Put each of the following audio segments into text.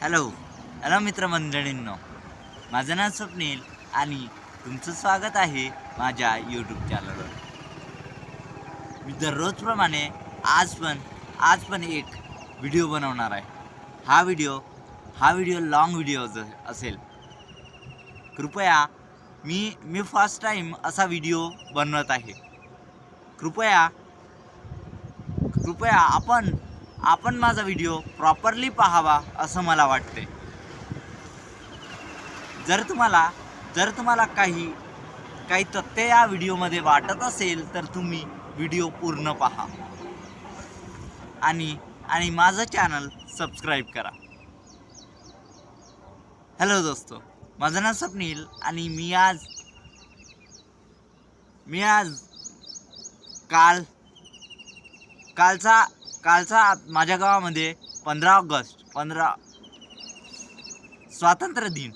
Hello hello मित्रमंडळींनो. माझं नाव स्वप्नील आणि तुमचं स्वागत आहे माझ्या यूट्यूब चॅनलवर मी दररोजप्रमाणे आज पण आज पण एक व्हिडिओ बनवणार आहे. हा व्हिडिओ हा व्हिडिओ लाँग व्हिडिओ असेल. कृपया मी मी फर्स्ट टाईम असा व्हिडिओ बनवत आहे. कृपया कृपया आपण आपण माझा व्हिडिओ प्रॉपरली पाहावा असं मला वाटते. जर तुम्हाला जर तुम्हाला काही काही तथ्य या व्हिडिओमध्ये वाटत असेल तर तुम्ही व्हिडिओ पूर्ण पहा. आणि आणि माझं चॅनल सबस्क्राईब करा. हॅलो दोस्तो माझं नाव स्वप्नील आणि मी आज मी आज काल कालचा कालचा माझ्या गावामध्ये पंधरा ऑगस्ट पंधरा स्वातंत्र्य दिन.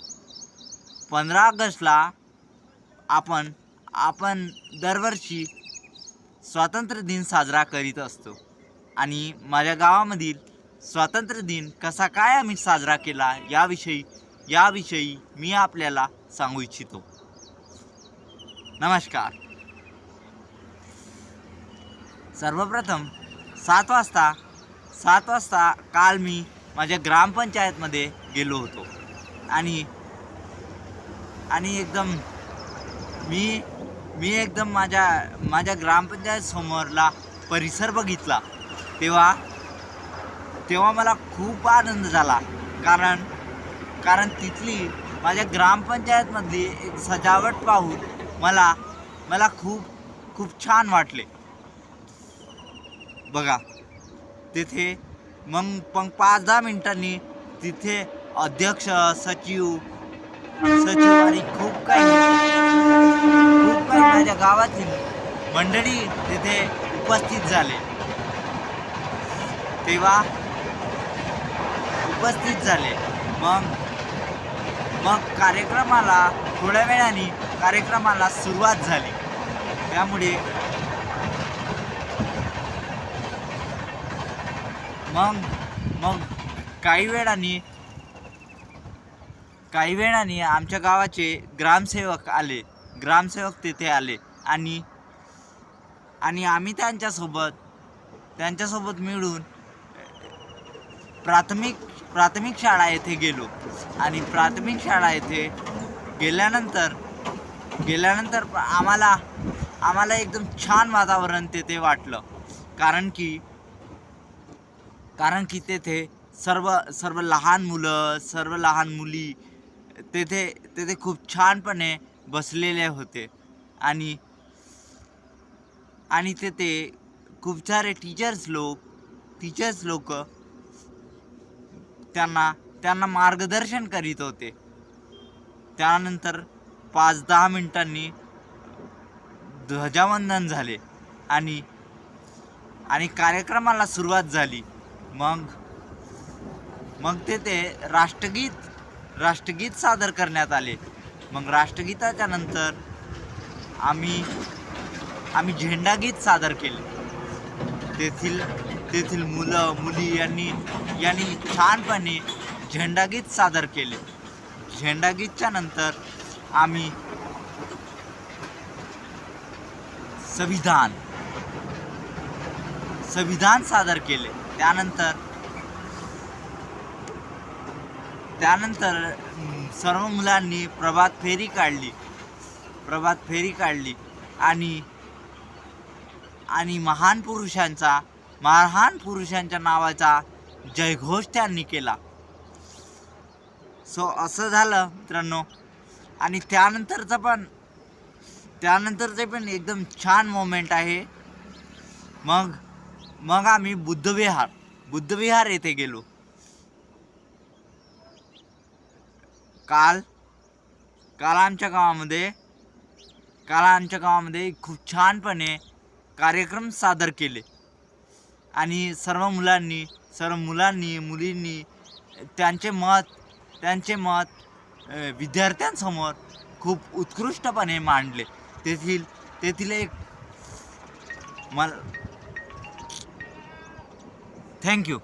पंधरा ऑगस्टला आपण आपण दरवर्षी स्वातंत्र्य दिन साजरा करीत असतो. आणि माझ्या गावामधील स्वातंत्र्य दिन कसा काय आम्ही साजरा केला याविषयी याविषयी मी आपल्याला सांगू इच्छितो. नमस्कार. सर्वप्रथम सात वाजता सात वाजता काल मी माझ्या ग्रामपंचायतमध्ये गेलो होतो. आणि आणि एकदम मी मी एकदम माझ्या माझ्या ग्रामपंचायत समोरला परिसर बघितला. तेव्हा तेव्हा मला खूप आनंद झाला. कारण कारण तिथली माझ्या ग्रामपंचायतमधली एक सजावट पाहून मला मला खूप खूप छान वाटले. बघा. तिथे मग मग पाच दहा मिनिटांनी तिथे अध्यक्ष सचिव सचिव आणि खूप काही. खूप काही माझ्या गावातील मंडळी तिथे उपस्थित झाले. तेव्हा उपस्थित झाले. मग मग कार्यक्रमाला थोड्या वेळाने कार्यक्रमाला सुरुवात झाली. त्यामुळे मग मग काही वेळाने काही वेळाने आमच्या गावाचे ग्रामसेवक आले. ग्रामसेवक तिथे आले आणि आणि आम्ही त्यांच्यासोबत त्यांच्यासोबत मिळून प्राथमिक प्राथमिक शाळा येथे गेलो. आणि प्राथमिक शाळा येथे गेल्यानंतर गेल्यानंतर आम्हाला आम्हाला एकदम छान वातावरण तेथे वाटलं. कारण की कारण की तेथे सर्व सर्व लहान मुलं सर्व लहान मुली तेथे तेथे खूप छानपणे बसलेले होते. आणि आणि तेथे खूप सारे टीचर्स लोक टीचर्स लोक त्यांना त्यांना मार्गदर्शन करीत होते. त्यानंतर पाच दहा मिनिटांनी ध्वजावंदन झाले आणि आणि कार्यक्रमाला सुरुवात झाली. मग मग तेथे राष्ट्रगीत राष्ट्रगीत सादर करण्यात आले. मग राष्ट्रगीताच्या नंतर आम्ही आम्ही झेंडागीत सादर केले. तेथील तेथील मुलं मुली यांनी यांनी छानपणे झेंडागीत सादर केले. झेंडागीतच्या नंतर आम्ही संविधान संविधान सादर केले. त्यानंतर त्यानंतर सर्व मुलांनी प्रभात फेरी काढली. प्रभात फेरी काढली. आणि आणि महान पुरुषांचा महान पुरुषांच्या नावाचा जयघोष त्यांनी केला. सो असं झालं मित्रांनो. आणि त्यानंतरचं पण त्यानंतरचे पण एकदम छान मोमेंट आहे. मग मग आम्ही बुद्धविहार बुद्धविहार येथे गेलो. काल काल आमच्या गावामध्ये काल आमच्या गावामध्ये खूप छानपणे कार्यक्रम सादर केले. आणि सर्व मुलांनी सर्व मुलांनी मुलींनी त्यांचे मत त्यांचे मत विद्यार्थ्यांसमोर खूप उत्कृष्टपणे मांडले. तेथील तेथील एक मला থ্যাংক ইউ